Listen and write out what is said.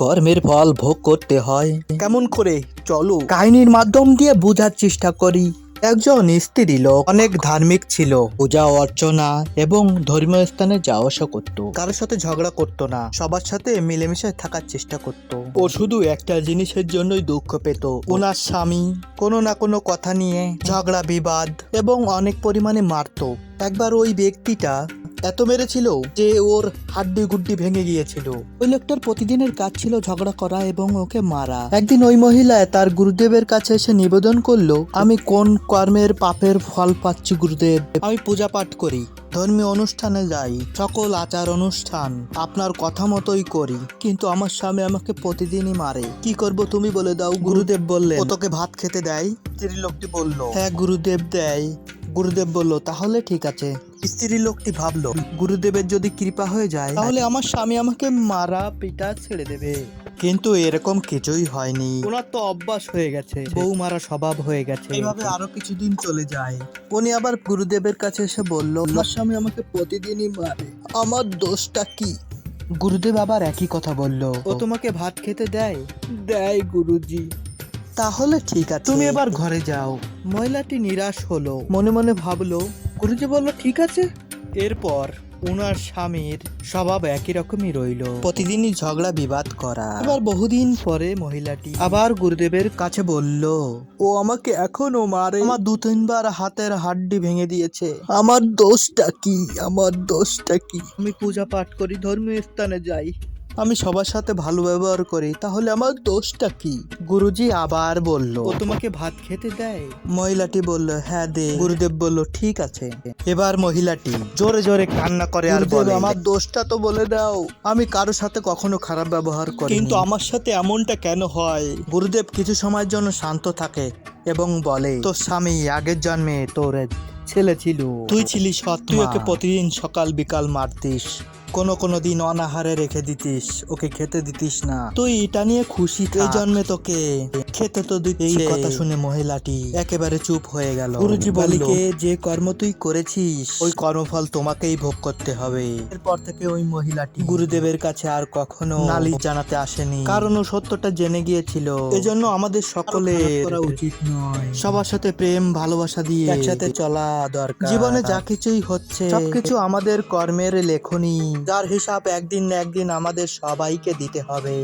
কর্মের ফল ভোগ করতে হয়। কেমন করে? চলো। কাহিনীর মাধ্যম দিয়ে বোঝার চেষ্টা করি। একজন স্ত্রী লোক অনেক ধার্মিক ছিল। পূজা অর্চনা এবং ধর্মীয় স্থানে যাওয়া আসা করত। কারোর সাথে ঝগড়া করতো না। সবার সাথে মিলেমিশে থাকার চেষ্টা করত। ও শুধু একটা জিনিসের জন্যই দুঃখ পেত। ওনার স্বামী কোনো না কোনো কথা নিয়ে ঝগড়া বিবাদ এবং অনেক পরিমাণে মারতো। একবার ওই ব্যক্তিটা এত মেরেছিল যে ওর হাড্ডি গুড্ডি ভেঙে গিয়েছিল। ওই লোকটার প্রতিদিনের কাজ ছিল ঝগড়া করা এবং ওকে মারা। একদিন ওই মহিলা তার গুরুদেবের কাছে এসে নিবেদন করল, আমি কোন কর্মের পাপের ফল পাচ্ছি, গুরুদেব? আমি পূজা পাঠ করি, ধর্মীয় অনুষ্ঠানে যাই, সকল আচার অনুষ্ঠান আপনার কথা মতোই করি। কিন্তু আমার স্বামী আমাকে প্রতিদিনই মারে। কি করব তুমি বলে দাও। গুরুদেব বললেন, ও তোকে ভাত খেতে দেয়? স্ত্রী লোকটি বলল হ্যাঁ গুরুদেব দেয়। গুরুদেব বলল, তাহলে ঠিক আছে। স্ত্রী লোকটি ভাবলো গুরুদেবের যদি কৃপা হয়ে যায় তাহলে আমার স্বামী আমাকে মারা পিটা ছেড়ে দেবে। কিন্তু এরকম কিছুই হয়নি। ওনার তো অভ্যাস হয়ে গেছে বউ মারা স্বভাব হয়ে গেছে। এইভাবে আরও কিছুদিন চলে যায়। উনি আবার গুরুদেবের কাছে এসে বলল আমার স্বামী আমাকে প্রতিদিনই মারে। আমার দোষটা কি? গুরুদেব আবার একই কথা বলল ও তোমাকে ভাত খেতে দেয়? দেয় গুরুজি। তাহলে ঠিক আছে। তুমি এবার ঘরে যাও। মহিলাটি নিরাশ হলো। মনে মনে ভাবলো গুরুজি বলল ঠিক আছে। এরপর ওনার স্বামীর স্বভাব একই রকমই রইল। প্রতিদিনই ঝগড়া বিবাদ করা। আবার বহুদিন পরে মহিলাটি আবার গুরুদেবের কাছে বলল ও আমাকে এখনও মারে। আমার দু তিনবার হাতের হাড্ডি ভেঙে দিয়েছে। আমার দোষটা কি? আমার দোষটা কি? আমি পূজা পাঠ করি ধর্মীয় স্থানে যাই। আমি সবার সাথে ভালো ব্যবহার করি তাহলে আমার দোষটা কি? গুরুজি আবার বলল ও তোমাকে ভাত খেতে দেয়? মহিলাটি বলল হ্যাঁ দে। গুরুদেব বলল ঠিক আছে। এবার মহিলাটি জোরে জোরে কান্না করে আর বলে আমার দোষটা তো বলে দাও। আমি কারোর সাথে কখনো খারাপ ব্যবহার করি কিন্তু আমার সাথে এমনটা কেন হয়? গুরুদেব কিছু সময়ের জন্য শান্ত থাকে এবং বলে তোর স্বামী আগের জন্মে তোর ছেলে ছিল। তুই ছিলি সৎ তুই ওকে প্রতিদিন সকাল বিকাল মারতিস। কোনো কোনো দিন অনাহারে রেখে দিতিস ওকে খেতে দিতিস না। তুই এটা নিয়ে খুশি এই জন্মে তোকে। খেতে তো দিতে এই কথা শুনে মহিলাটি একেবারে চুপ হয়ে গেল। গুরুজি বলিকে যে কর্ম তুই করেছিস ওই কর্মফল তোমাকেই ভোগ করতে হবে। এরপর থেকে ওই মহিলাটি গুরুদেবের কাছে আর কখনো নালিশ জানাতে আসেনি। কারণ ও সত্যটা জেনে গিয়েছিল। এজন্য আমাদের সকলে করা উচিত নয়। সবার সাথে প্রেম ভালোবাসা দিয়ে একসাথে চলা দরকার। জীবনে যা কিছুই হচ্ছে সবকিছু আমাদের কর্মের লেখনী। যার হিসাব একদিন না একদিন আমাদের সবাইকে দিতে হবে।